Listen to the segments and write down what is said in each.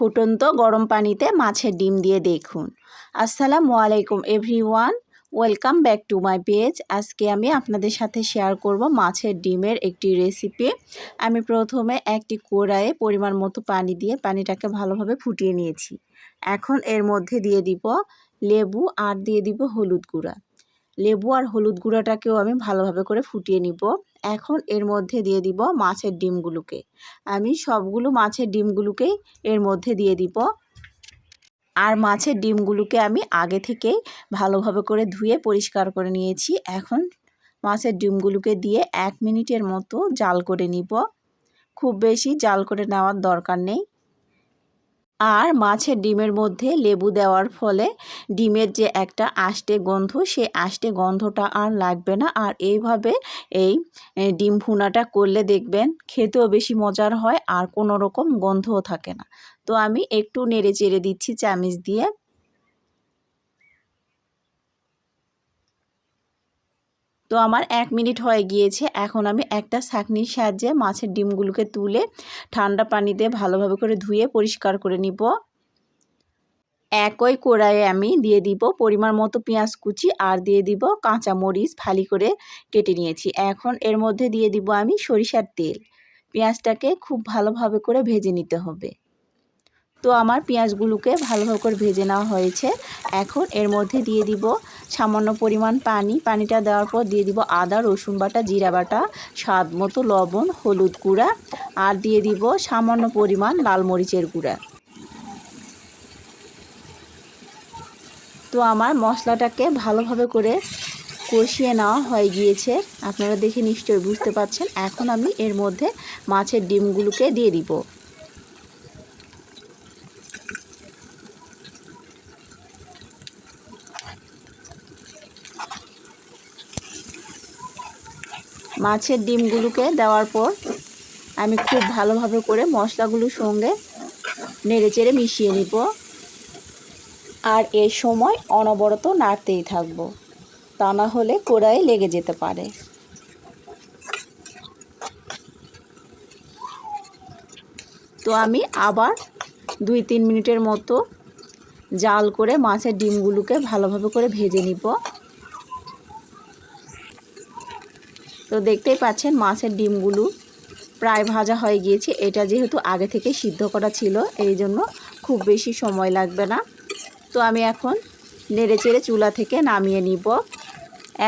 ফুটন্ত গরম পানিতে মাছের ডিম দিয়ে দেখুন। আসসালামু আলাইকুম everyone, welcome back to my page. আজকে আমি আপনাদের সাথে শেয়ার করব মাছের ডিমের একটি রেসিপি। আমি প্রথমে একটি কড়াইয়ে পরিমাণ মতো পানি দিয়ে পানিটাকে ভালোভাবে ফুটিয়ে নিয়েছি। এখন এর মধ্যে দিয়ে দিব লেবু আর দিয়ে দিব হলুদ গুঁড়া। লেবু আর হলুদ গুঁড়াটাকেও আমি ভালোভাবে করে ফুটিয়ে নিব। এখন এর মধ্যে দিয়ে দিব মাছের ডিমগুলোকে। আমি সবগুলো মাছের ডিমগুলোকেই এর মধ্যে দিয়ে দিব। আর মাছের ডিমগুলোকে আমি আগে থেকেই ভালোভাবে করে ধুয়ে পরিষ্কার করে নিয়েছি। এখন মাছের ডিমগুলোকে দিয়ে এক মিনিটের মতো জাল করে নিব। খুব বেশি জাল করে নেওয়ার দরকার নেই। আর মাছের ডিমের মধ্যে লেবু দেওয়ার ফলে ডিমের যে একটা আষ্টে গন্ধ, সেই আষ্টে গন্ধটা আর লাগবে না। আর এইভাবে এই ডিম ভুনাটা করলে দেখবেন খেতেও বেশি মজার হয় আর কোনো রকম গন্ধও থাকে না। তো আমি একটু নেড়ে চেড়ে দিচ্ছি চামিচ দিয়ে। তো আমার এক মিনিট হয়ে গিয়েছে। এখন আমি একটা ছাঁকনির সাহায্যে মাছের ডিমগুলোকে তুলে ঠান্ডা পানি দিয়ে ভালোভাবে করে ধুয়ে পরিষ্কার করে নিব। একই কড়াইয়ে আমি দিয়ে দিব পরিমাণ মতো পেঁয়াজ কুচি আর দিয়ে দিব কাঁচা মরিচ ফালি করে কেটে নিয়েছি। এখন এর মধ্যে দিয়ে দিব আমি সরিষার তেল। পেঁয়াজটাকে খুব ভালোভাবে করে ভেজে নিতে হবে। তো আমার পেঁয়াজগুলোকে ভালোভাবে করে ভেজে নেওয়া হয়েছে। এখন এর মধ্যে দিয়ে দিব সামান্য পরিমাণ পানি। পানিটা দেওয়ার পর দিয়ে দিব আদা, রসুন বাটা, জিরা বাটা, স্বাদ মতো লবণ, হলুদ গুঁড়া আর দিয়ে দিব সামান্য পরিমাণ লাল মরিচের গুঁড়া। তো আমার মশলাটাকে ভালোভাবে করে কষিয়ে নেওয়া হয়ে গিয়েছে। আপনারা দেখে নিশ্চয়ই বুঝতে পারছেন। এখন আমি এর মধ্যে মাছের ডিমগুলোকে দিয়ে দিব। মাছের ডিমগুলোকে দেওয়ার পর আমি খুব ভালোভাবে করে মশলাগুলোর সঙ্গে নেড়েচেড়ে মিশিয়ে নিব। আর এই সময় অনবরত নাড়তেই থাকব। তা না হলে কড়াই লেগে যেতে পারে। তো আমি আবার দুই তিন মিনিটের মতো জাল করে মাছের ডিমগুলোকে ভালোভাবে করে ভেজে নিব। তো দেখতেই পাচ্ছেন মাছের ডিমগুলো প্রায় ভাজা হয়ে গিয়েছে। এটা যেহেতু আগে থেকে সিদ্ধ করা ছিল, এই জন্য খুব বেশি সময় লাগবে না। তো আমি এখন নেড়ে চেড়ে চুলা থেকে নামিয়ে নিব।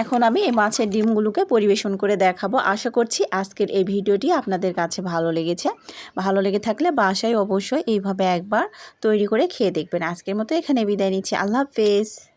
এখন আমি এই মাছের ডিমগুলোকে পরিবেশন করে দেখাবো। আশা করছি আজকের এই ভিডিওটি আপনাদের কাছে ভালো লেগেছে। ভালো লেগে থাকলে বাসায় অবশ্যই এইভাবে একবার তৈরি করে খেয়ে দেখবেন। আজকের মতো এখানে বিদায় নিচ্ছি। আল্লাহ হাফেজ।